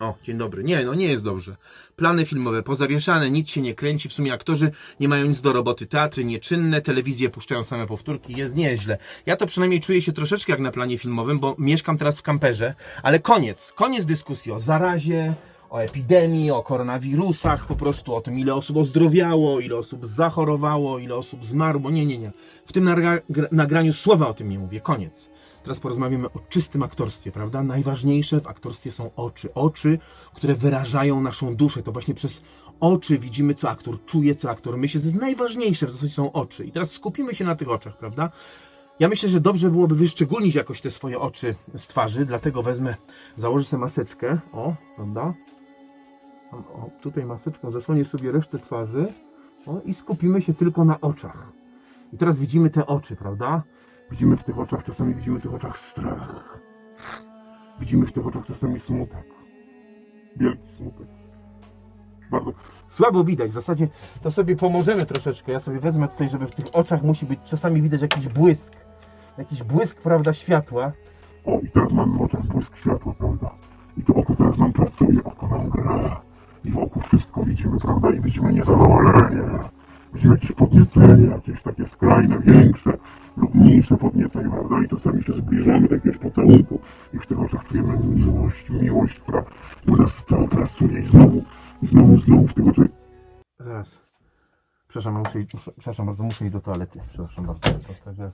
O, dzień dobry. Nie, no nie jest dobrze. Plany filmowe pozawieszane, nic się nie kręci. W sumie aktorzy nie mają nic do roboty. Teatry nieczynne, telewizje puszczają same powtórki. Jest nieźle. Ja to przynajmniej czuję się troszeczkę jak na planie filmowym, bo mieszkam teraz w kamperze. Ale koniec. Koniec dyskusji o zarazie, o epidemii, o koronawirusach, po prostu o tym, ile osób ozdrowiało, ile osób zachorowało, ile osób zmarło. Nie, nie, nie. W tym nagra- gra- nagraniu słowa o tym nie mówię. Koniec. Teraz porozmawiamy o czystym aktorstwie, prawda? Najważniejsze w aktorstwie są oczy. Oczy, które wyrażają naszą duszę. To właśnie przez oczy widzimy, co aktor czuje, co aktor myśli. To jest najważniejsze w zasadzie są oczy. I teraz skupimy się na tych oczach, prawda? Ja myślę, że dobrze byłoby wyszczególnić jakoś te swoje oczy z twarzy, dlatego wezmę, założę sobie maseczkę. O, prawda? O, tutaj maseczką zasłonię sobie resztę twarzy. O, i skupimy się tylko na oczach. I teraz widzimy te oczy, prawda? Widzimy w tych oczach, czasami widzimy w tych oczach strach. Widzimy w tych oczach czasami smutek. Wielki smutek. Bardzo słabo widać. W zasadzie to sobie pomożemy troszeczkę. Ja sobie wezmę tutaj, żeby w tych oczach musi być czasami widać jakiś błysk. Jakiś błysk, prawda, światła. O, i teraz mamy w oczach błysk światła, prawda? I to oko teraz nam pracuje, oko nam gra. I wokół wszystko widzimy, prawda? I widzimy niezadowolenie. Widzimy jakieś podniecenie, jakieś takie skrajne, większe lub mniejsze podniecenie, prawda? I czasami się zbliżamy do jakiegoś pocałunku i w tych oczach czujemy miłość, miłość, która u nas całą pracuje i znowu, i znowu, znowu w tych oczach Zaraz. Przepraszam, muszę, muszę, przepraszam bardzo, muszę iść do toalety. Przepraszam bardzo. Przepraszam.